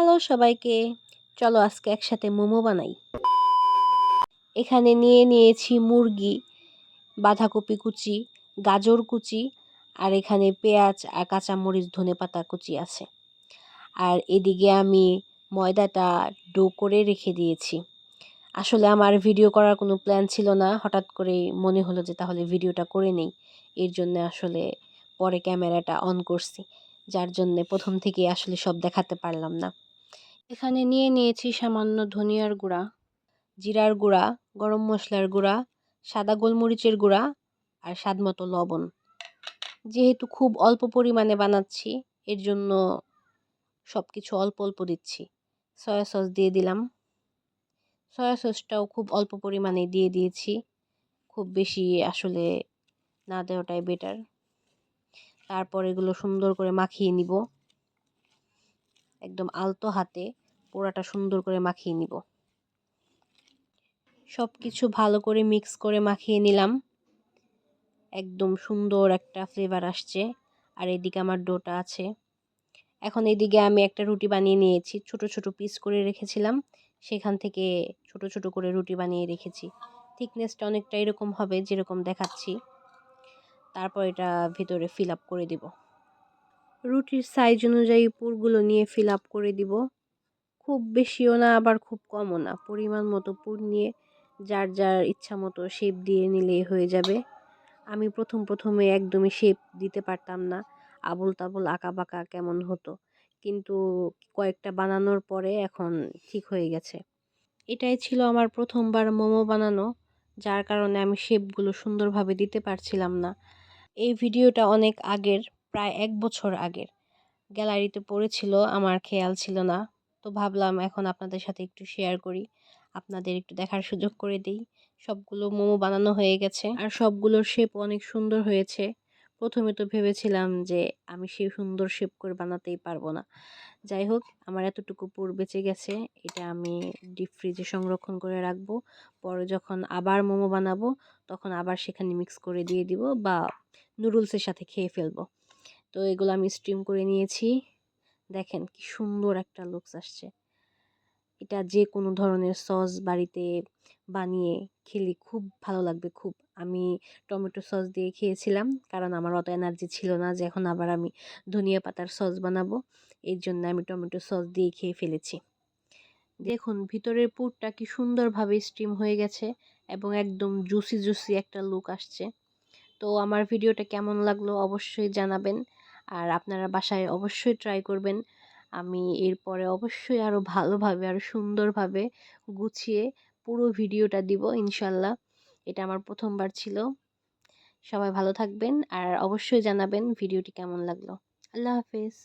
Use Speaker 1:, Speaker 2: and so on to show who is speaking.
Speaker 1: Hello সবাইকে। চলো আজকে একসাথে মোমো বানাই। এখানে নিয়ে নিয়েছি মুরগি, বাঁধাকপি কুচি, গাজর কুচি আর এখানে পেঁয়াজ আর কাঁচামরিচ ধনে পাতা কুচি আছে। আর এদিকে আমি ময়দাটা ডো করে রেখে দিয়েছি। আসলে আমার ভিডিও করার কোনো প্ল্যান ছিল না, হঠাৎ করে মনে হলো যে তাহলে ভিডিওটা করে নেই। এর জন্য আসলে পরে ক্যামেরাটা অন করছি, যার জন্যে প্রথম থেকে আসলে সব দেখাতে পারলাম না। এখানে নিয়ে নিয়েছি সামান্য ধনিয়ার গুঁড়া, জিরার গুঁড়া, গরম মশলার গুঁড়া, সাদা গোলমরিচের গুঁড়া আর স্বাদ মতো লবণ। যেহেতু খুব অল্প পরিমাণে বানাচ্ছি, এর জন্য সব কিছু অল্প অল্প দিচ্ছি। সয়া সস দিয়ে দিলাম। সয়া সসটাও খুব অল্প পরিমাণে দিয়ে দিয়েছি। খুব বেশি আসলে না দেওয়াটাই বেটার তারপর এগুলো সুন্দর করে মাখিয়ে নিব। একদম আলতো হাতে পোড়াটা সুন্দর করে মাখিয়ে নিব। সব কিছু ভালো করে মিক্স করে মাখিয়ে নিলাম। একদম সুন্দর একটা ফ্লেভার আসছে। আর এদিকে আমার ডোটা আছে। এখন এদিকে আমি একটা রুটি বানিয়ে নিয়েছি। ছোট ছোট পিস করে রেখেছিলাম। সেখান থেকে ছোট ছোট করে রুটি বানিয়ে রেখেছি। থিকনেসটা অনেকটা এরকম হবে যেরকম দেখাচ্ছি। তারপর এটা ভিতরে ফিল আপ করে দিব। রুটির সাইজ অনুযায়ী পুরগুলো নিয়ে ফিল আপ করে দিব। খুব বেশিও না, আবার খুব কমও না। পরিমাণ মতো পুর নিয়ে যার যার ইচ্ছা মতো শেপ দিয়ে নিলেই হয়ে যাবে। আমি প্রথম প্রথমে একদমই শেপ দিতে পারতাম না। আবল তাবল আঁকা বাঁকা কেমন হতো। কিন্তু কয়েকটা বানানোর পরে এখন ঠিক হয়ে গেছে। এটাই ছিল আমার প্রথমবার মোমো বানানো, যার কারণে আমি শেপগুলো সুন্দরভাবে দিতে পারছিলাম না। এই ভিডিওটা অনেক আগের। প্রায় এক বছর আগের। গ্যালারিতে পড়েছিল, আমার খেয়াল ছিল না। তো ভাবলাম এখন আপনাদের সাথে একটু শেয়ার করি। আপনাদের একটু দেখার সুযোগ করে দিই। সবগুলো মোমো বানানো হয়ে গেছে। আর সবগুলোর শেপ অনেক সুন্দর হয়েছে। প্রথমে তো ভেবেছিলাম যে আমি সে সুন্দর শেপ করে বানাতেই পারব না। যাই হোক, আমার এতটুকু পুর বেঁচে গেছে। এটা আমি ডিপ ফ্রিজে সংরক্ষণ করে রাখব। পরে যখন আবার মোমো বানাবো, তখন আবার সেখানে মিক্স করে দিয়ে দিব বা নুডলসের সাথে খেয়ে ফেলব। তো এগুলো আমি স্টিম করে নিয়েছি। দেখেন কি সুন্দর একটা লুকস আসছে। এটা যে কোনো ধরনের সস বাড়িতে বানিয়ে খেলে খুব ভালো লাগবে, খুব। আমি টমেটো সস দিয়ে খেয়েছিলাম, কারণ আমার অত এনার্জি ছিল না যে এখন আবার আমি ধনিয়া পাতার সস বানাবো। এর জন্য আমি টমেটো সস দিয়ে খেয়ে ফেলেছি। দেখুন, ভিতরের পুরটা কি সুন্দরভাবে স্টিম হয়ে গেছে এবং একদম জুসি জুসি একটা লুক আসছে। তো আমার ভিডিওটা কেমন লাগল অবশ্যই জানাবেন। আর আপনারা বাসায় অবশ্যই ট্রাই করবেন। আমি এরপরে অবশ্যই আরও ভালোভাবে আরও সুন্দরভাবে গুছিয়ে পুরো ভিডিওটা দিব, ইনশাল্লাহ। এটা আমার প্রথমবার ছিল। সবাই ভালো থাকবেন আর অবশ্যই জানাবেন ভিডিওটি কেমন লাগল। আল্লাহ হাফেজ।